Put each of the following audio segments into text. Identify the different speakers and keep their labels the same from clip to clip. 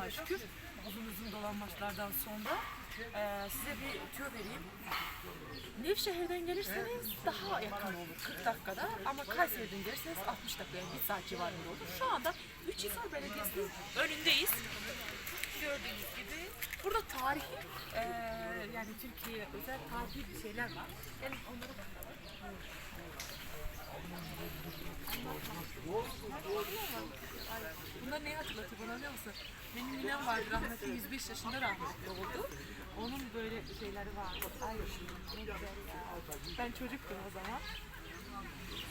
Speaker 1: Allah'a şükür. Uzun uzun dolanmaçlardan sonra eee, size bir tüyo vereyim. Nevşehir'den gelirseniz daha yakın olur, 40 dakikada. Ama Kayseri'den gelirseniz 60 dakika, yani 1 saat civarında olur. Şu anda Üçhisar Belediyesi'nin önündeyiz. Gördüğünüz gibi burada tarihi, eee, yani Türkiye'ye özel tarihi bir şeyler var. Gelin onları bakalım. Ay, Bunlar neyi hatırlatıyor bana biliyor musun? Benim ninem vardı rahmetli 105 yaşında rahmetli oldu. Onun böyle şeyleri vardı. Ay ne güzel ya. Ben çocuktum o zaman.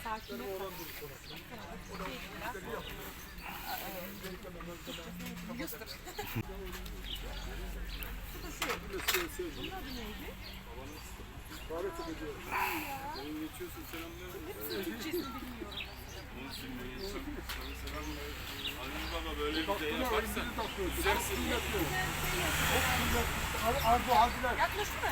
Speaker 1: Sakine Yustur. Bunun adı neydi? Hepsinin Türkçesini bilmiyorum.
Speaker 2: Aziz Baba böyle bir şey yaparsan güzelsin ya.
Speaker 3: Arzu Haziler.
Speaker 1: Yaklaşsana.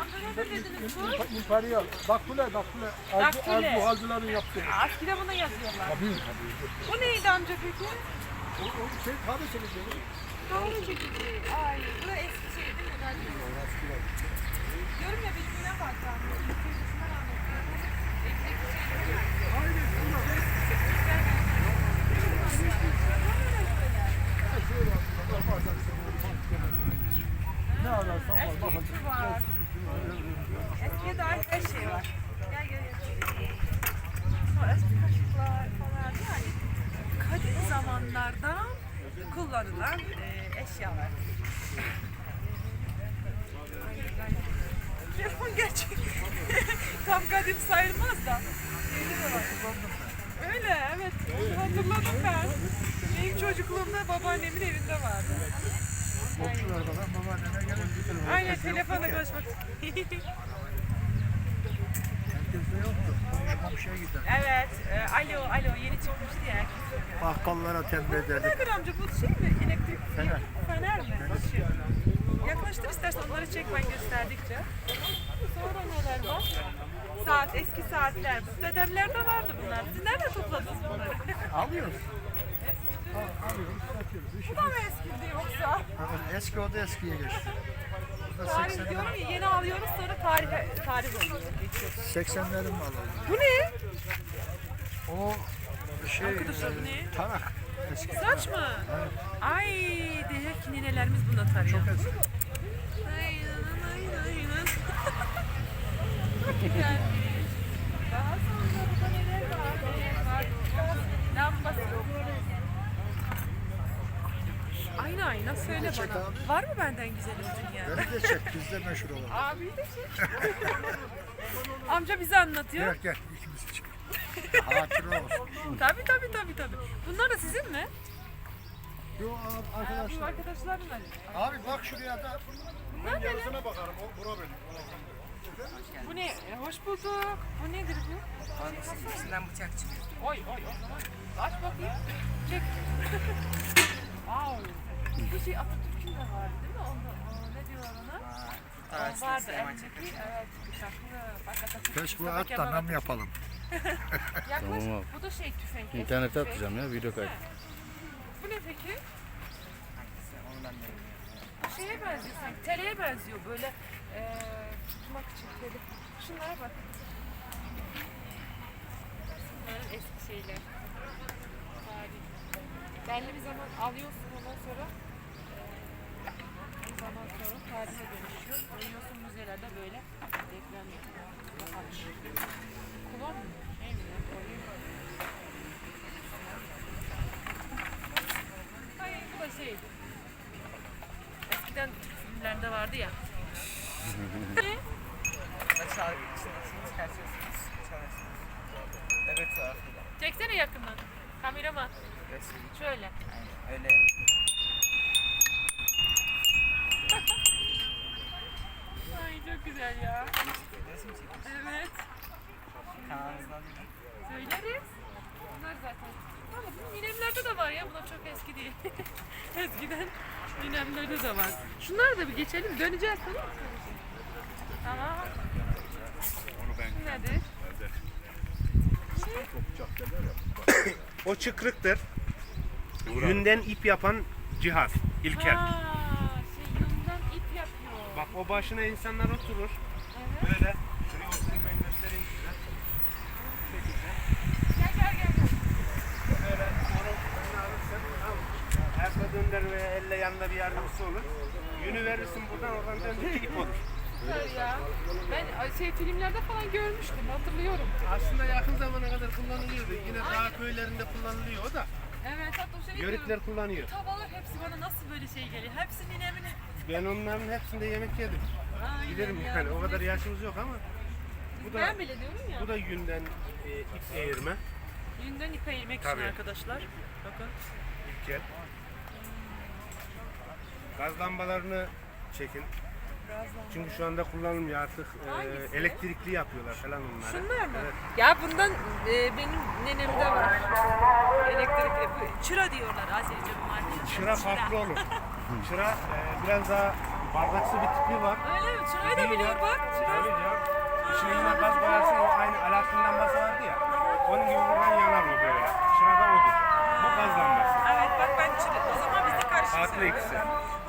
Speaker 1: Amca ne dediniz bu?
Speaker 3: İmperial. Dakule, Dakule. Arzu,
Speaker 1: Dakule.
Speaker 3: Arzu Haziler'in yaptığı.
Speaker 1: Askide bunu yazıyorlar.
Speaker 3: Tabii tabii.
Speaker 1: Bu neydi amca peki?
Speaker 3: O, o şey değil mi?
Speaker 1: Kahve çekici. Ay, bu da eski şey değil mi? Ben diyorum. Ya benim yine var tam. Yıkayıcısından anlatıyorum. Evdeki şeyleri var.
Speaker 3: Ne ararsan var.
Speaker 1: Eskiye dair her şey var. Gel kaşıklar falan yani kadim zamanlardan kullanılan e, eşyalar. Telefon gerçek. Tam kadim sayılmaz da. Öyle evet. Hatırladım ben. Benim çocukluğumda babaannemin evinde vardı.
Speaker 3: Komşular bakan babaannene gelin bir telefon.
Speaker 1: Aynen telefonla konuşmak.
Speaker 3: Herkeste yoktu. Komşu komşuya gider.
Speaker 1: evet. e, alo alo yeni çıkmıştı ya. herkes söylüyor.
Speaker 3: Bakkallara tembih ederdik.
Speaker 1: nedir amca bu şey mi? Elektrik
Speaker 3: Fener.
Speaker 1: Fener mi? Işığı. Yaklaştır istersen onları çek ben gösterdikçe. Sonra neler var? Saat, eski saatler. Dedemlerde vardı bunlar. Siz nerede topladınız bunları?
Speaker 3: Alıyoruz.
Speaker 1: Bu da mı eskidi yoksa?
Speaker 3: Eski o da eskiye geçti.
Speaker 1: Tarih
Speaker 3: 80'lerin
Speaker 1: diyorum ya yeni alıyoruz sonra tarih tarih oluyor. geçiyor.
Speaker 3: 80'lerin malı.
Speaker 1: Bu ne?
Speaker 3: O şey
Speaker 1: Arkadaşlar bu ne?
Speaker 3: tarak. Eski.
Speaker 1: Saç mı? Ay diye ki ninelerimiz bunda tarıyor.
Speaker 3: Çok eski.
Speaker 1: Aynen aynen aynen. Çok güzelmiş. Daha sonra burada neler var? Neler var? Lambası. Aynen aynen söyle
Speaker 3: Çek
Speaker 1: bana.
Speaker 3: abi.
Speaker 1: Var mı benden güzelim dünya?
Speaker 3: Beni de çek, bizde meşhur olan.
Speaker 1: Abi de çek. Amca bize anlatıyor.
Speaker 3: Gel gel, ikimiz çık. Hatıra olsun.
Speaker 1: Tabii tabii tabii tabii. Bunlar da sizin mi?
Speaker 3: Yo abi,
Speaker 1: Bu
Speaker 3: arkadaşlar.
Speaker 1: arkadaşların.
Speaker 3: Abi bak şuraya da.
Speaker 1: Bunlar ne?
Speaker 3: Yarısına bakarım, o bura benim.
Speaker 1: Bu ne? E, hoş bulduk. Bu nedir bu?
Speaker 4: Hangisinin içinden bıçak çıkıyor?
Speaker 1: Oy oy o zaman. Aç bakayım. Çek. Wow. Bu şey Atatürk'ün de vardı değil mi? Onda, aa, ne diyorlar ona? O
Speaker 4: Tarihsizlik
Speaker 1: vardı elindeki. Evet. Bıçaklı. Bak Atatürk.
Speaker 3: Keşke at da nam yapalım.
Speaker 1: Yaklaş.
Speaker 5: Tamam abi.
Speaker 1: Bu da şey tüfek.
Speaker 5: İnternete
Speaker 1: tüfek.
Speaker 5: atacağım ya video kaydı.
Speaker 1: Bu ne peki?
Speaker 4: Hangisi?
Speaker 1: Bu şeye benziyor sanki. Teleye benziyor böyle. Eee tutmak için teli. Şunlara bak. Bunların eski şeyler. Tarih. Belli bir zaman alıyorsun ondan sonra eee, bir zaman sonra tarihe dönüşüyor. Dönüyorsun müzelerde böyle deprem yapıyor. Kulon mu? Şey mi? Hayır bu da şey. Eskiden Türk filmlerinde vardı ya.
Speaker 4: içine içine çıkartıyorsunuz. Çalıyorsunuz. Öbür tarafıyla.
Speaker 1: Çeksene yakından. Kameraman. Şöyle.
Speaker 4: Yani öyle.
Speaker 1: Ay çok güzel ya.
Speaker 4: Resim çekiyorsun.
Speaker 1: Evet. Kanalınızdan Söyleriz. Bunlar zaten. Valla bu ninemlerde de var ya. Bunlar çok eski değil. Eskiden ninemlerde de var. Şunları da bir geçelim. Döneceğiz tamam mı? Tamam. Nedir?
Speaker 3: O çıkrıktır. Yünden ip yapan cihaz. İlkel.
Speaker 1: Ha, şey yundan ip yapıyor.
Speaker 3: Bak o başına insanlar oturur.
Speaker 1: Evet.
Speaker 3: Böyle. Şuraya oturayım ben göstereyim size. Bu şekilde.
Speaker 1: Gel gel gel. gel.
Speaker 3: Böyle onu önüne alırsın. Tamam mı? Ayakla döndür veya elle yanında bir yardımcısı olur. Yünü verirsin buradan oradan döndür ip olur.
Speaker 1: Süper ya. Ben şey filmlerde falan görmüştüm hatırlıyorum.
Speaker 3: Aslında yakın zamana kadar kullanılıyordu. Yine dağ köylerinde kullanılıyor o da.
Speaker 1: Evet hatta o şey
Speaker 3: Yörükler kullanıyor.
Speaker 1: Tavalar hepsi bana nasıl böyle şey geliyor. Hepsi ninemin.
Speaker 3: Ben onların hepsinde yemek yedim.
Speaker 1: Aynen
Speaker 3: Bilirim
Speaker 1: ya.
Speaker 3: yani o kadar yaşımız yok ama. Bu da
Speaker 1: Ben bile diyorum ya.
Speaker 3: bu da yünden e, ip eğirme.
Speaker 1: Yünden ipe yemek için
Speaker 3: Tabii.
Speaker 1: arkadaşlar. Bakın.
Speaker 3: İlkel. Gaz lambalarını çekin. Çünkü şu anda kullanılmıyor artık. e, elektrikli yapıyorlar falan onları.
Speaker 1: Şunlar mı?
Speaker 3: Evet.
Speaker 1: Ya bundan e, benim nenemde var. Elektrikli. Bu Çıra diyorlar Azerice bu markaya.
Speaker 3: Çıra farklı olur. Çıra e, biraz daha bardaksı bir tipi var.
Speaker 1: Öyle mi? Çırayı da biliyor bak. Çıra.
Speaker 3: canım. İçine yine gaz koyarsın o aynı Alaaddin lambası vardı ya. Onun gibi buradan yanar o böyle. Çıra da odur. Bu gaz lambası.
Speaker 1: Evet bak ben çıra. O zaman söylüyoruz.
Speaker 3: ikisi.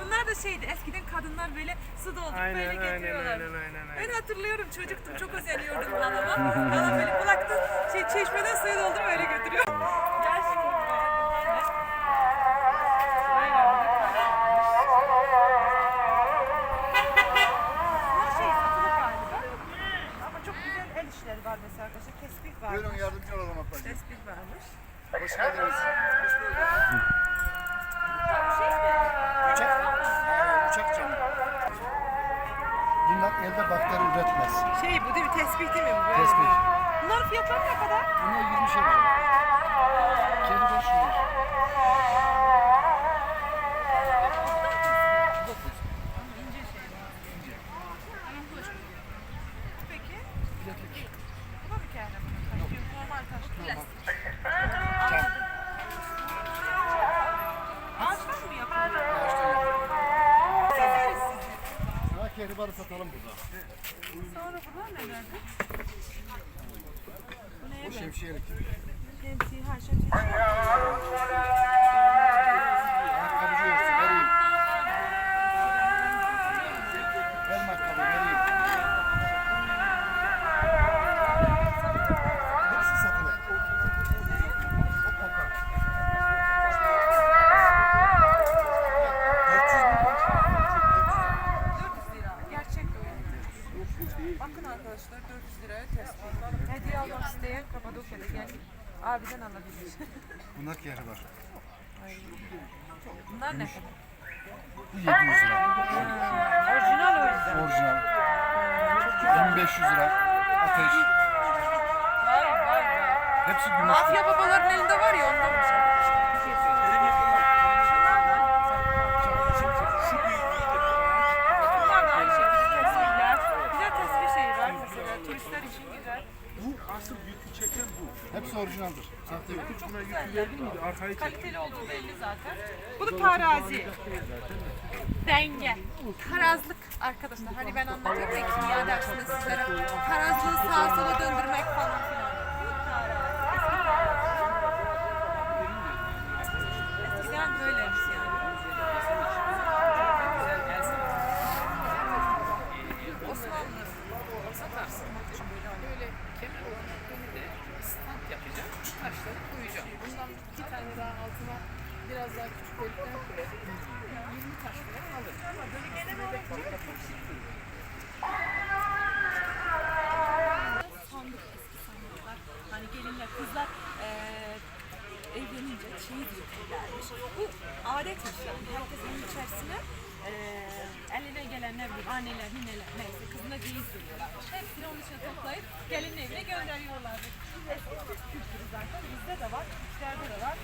Speaker 1: Bunlar da şeydi. Eskiden kadınlar böyle su doldurup
Speaker 3: Aynen
Speaker 1: böyle
Speaker 3: aynen
Speaker 1: getiriyorlar.
Speaker 3: aynen aynen.
Speaker 1: Ben
Speaker 3: aynen.
Speaker 1: hatırlıyorum çocuktum çok özeniyordum halama. Halam böyle kulakta şey çeşmeden suyu doldurup öyle götürüyor. Şey satılık galiba. Ama çok güzel el işleri var mesela arkadaşlar. Tespih var.
Speaker 5: Buyurun yardımcı olalım ablacığım.
Speaker 1: Tespih varmış.
Speaker 5: Hoş geldiniz.
Speaker 1: Tespih değil mi? bu?
Speaker 5: Tespih.
Speaker 1: Bunların fiyatları ne kadar?
Speaker 5: Bunlar 20 şey var. Kedi 5 lira. Satalım burada.
Speaker 1: Sonra burada ne derdi? Bu neye
Speaker 5: Bu şemsiyelik.
Speaker 1: Şemsiye, ha şemsiye. İsteyen Kapadokya'da gelip abiden alabilir.
Speaker 5: Bunlar kehribar.
Speaker 1: Bunlar ne kadar?
Speaker 5: Bu 700 lira.
Speaker 1: Orijinal o yüzden.
Speaker 5: Orijinal. 1500 lira. Ateş.
Speaker 1: Vay vay vay.
Speaker 5: Hepsi gümüş.
Speaker 1: Mafya babaların elinde var ya ondanmış arkadaşlar. Bunlar
Speaker 3: asıl yükü çeken bu.
Speaker 5: Hepsi orijinaldir. Sahte yok.
Speaker 3: Buna yükü verdin mi arkayı çek.
Speaker 1: Kaliteli olduğu belli zaten. Bu da tarazi. Denge. Tarazlık arkadaşlar. Hani ben anlatıyorum ya kimya dersinde sizlere. Tarazlığı sağa sola döndürmek falan filan.
Speaker 6: Biraz daha küçük delikler koyacağım. 20 taş
Speaker 1: sandık eski sandıklar. Hani gelinler, kızlar eee evlenince çeyiz yüklermiş. Bu adetmiş yani. Herkes içerisine eee eline gelen ne bileyim anneler, nineler neyse kızına çeyiz veriyorlarmış. Hepsini onun içine toplayıp gelin evine gönderiyorlarmış. Eski kültürü zaten bizde de var, Türklerde de var.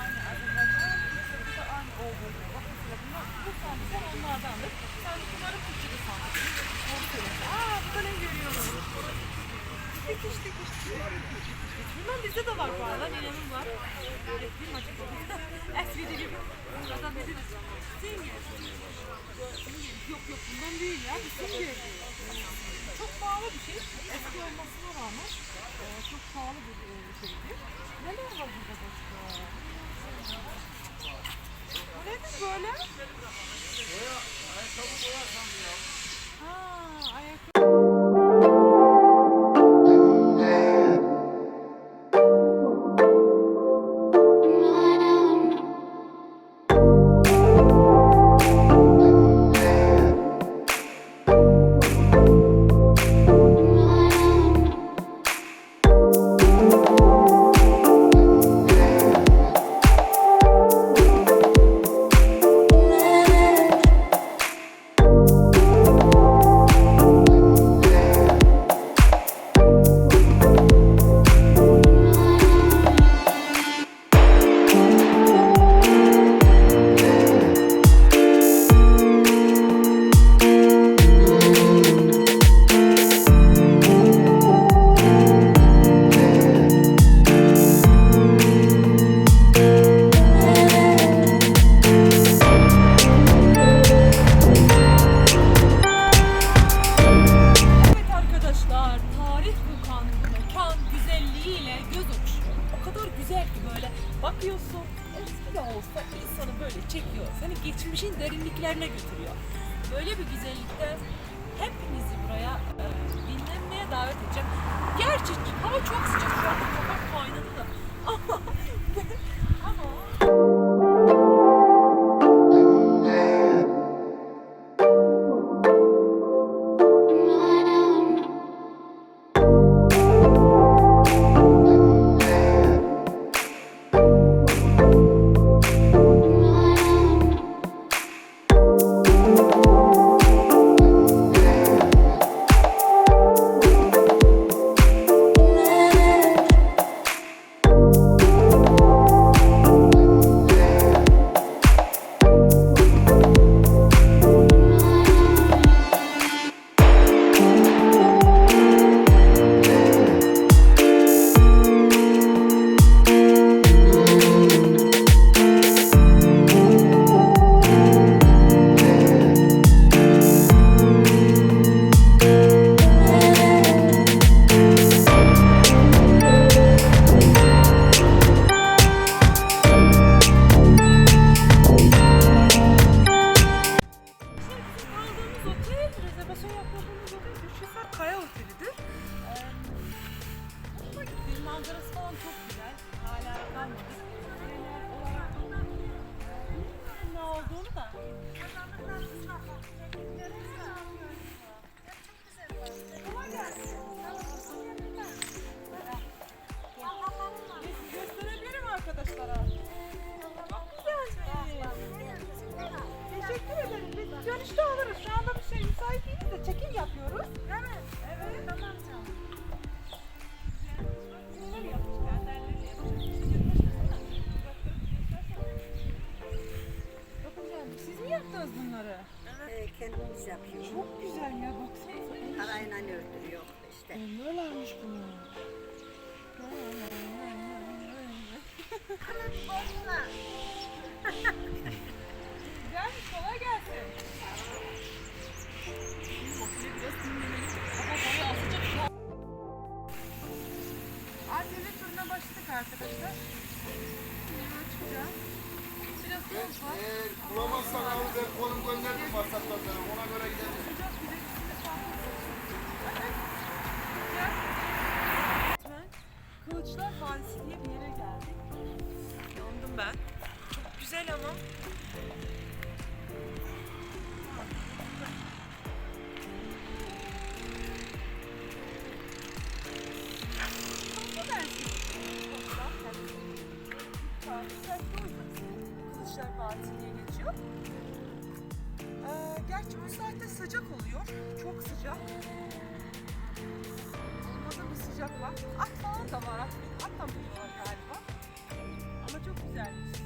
Speaker 1: Aynı Azerbaycan, Türkçe'de de aynı olduğu gibi. Bakın bunlar, bu sandıklar onlardandır. Sandık bunların Türkçe'de sandık. Doğru söylüyorsun. Aa burada ne görüyorum? Yetiştik işte. Bundan bizde de var bu arada. Nenemin var. Getireyim acaba. Esveri gibi. Zaten dediniz. Sünger. Yok yok bundan değil ya. Bir sünger. Çok pahalı bir şey. Eski olmasına rağmen e, çok pahalı bir e, şeydi. Neler var burada başka? Bu nedir böyle? Ha, ayakkabı. Davet edeceğim. Gerçi hava çok sıcak şu anda kafam kaynadı da. Arkadaşlar. Biraz soğuk var.
Speaker 2: Eğer bulamazsan abi ben konum gönderdim WhatsApp'tan sana ona göre gidelim.
Speaker 1: Sıcak bir de. Gel. Lütfen. Kılıçlar Vadisi diye bir yere geldik. Yandım ben. Çok güzel ama. Vadisi diye geçiyor. Ee, gerçi bu saatte sıcak oluyor. Çok sıcak. Olmadı bir sıcak var. At falan da var. At, at da var galiba. Ama çok güzelmiş.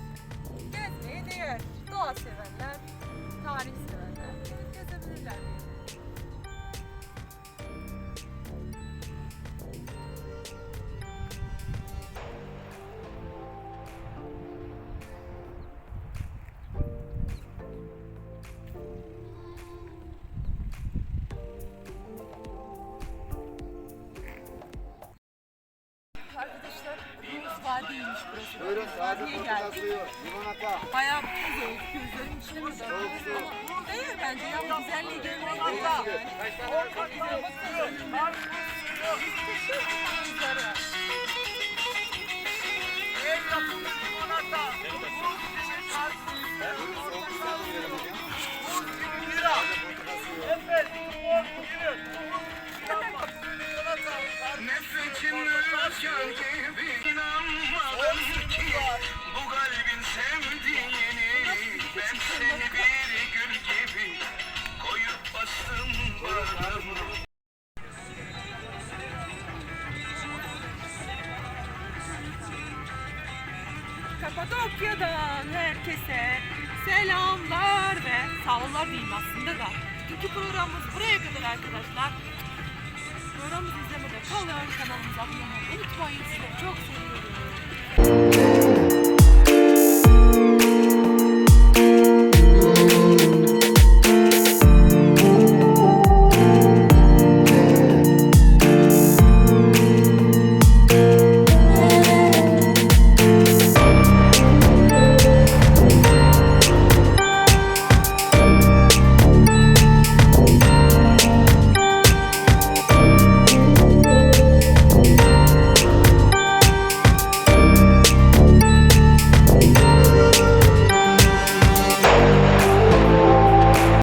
Speaker 1: Gezmeye değer. Doğa severler, tarih severler. Gezebilirler vadiymiş burası. Vadiye geldik. Bayağı bir tuz oldu. Gözlerim işlemedi. Ama değil bence ya bu güzelliği görmek de yani. Manzara.
Speaker 7: Nefretin rüzgar gibi inanmadım ki bu kalbin sevdiğini ben seni bir gül gibi koyup bastım bağrıma
Speaker 1: Kapadokya'dan herkese selamlar ve sağollar diyeyim aslında da. Çünkü programımız buraya kadar arkadaşlar. Programımızı izlemede kalın, kanalımıza abone olmayı unutmayın. Çok seviyoruz.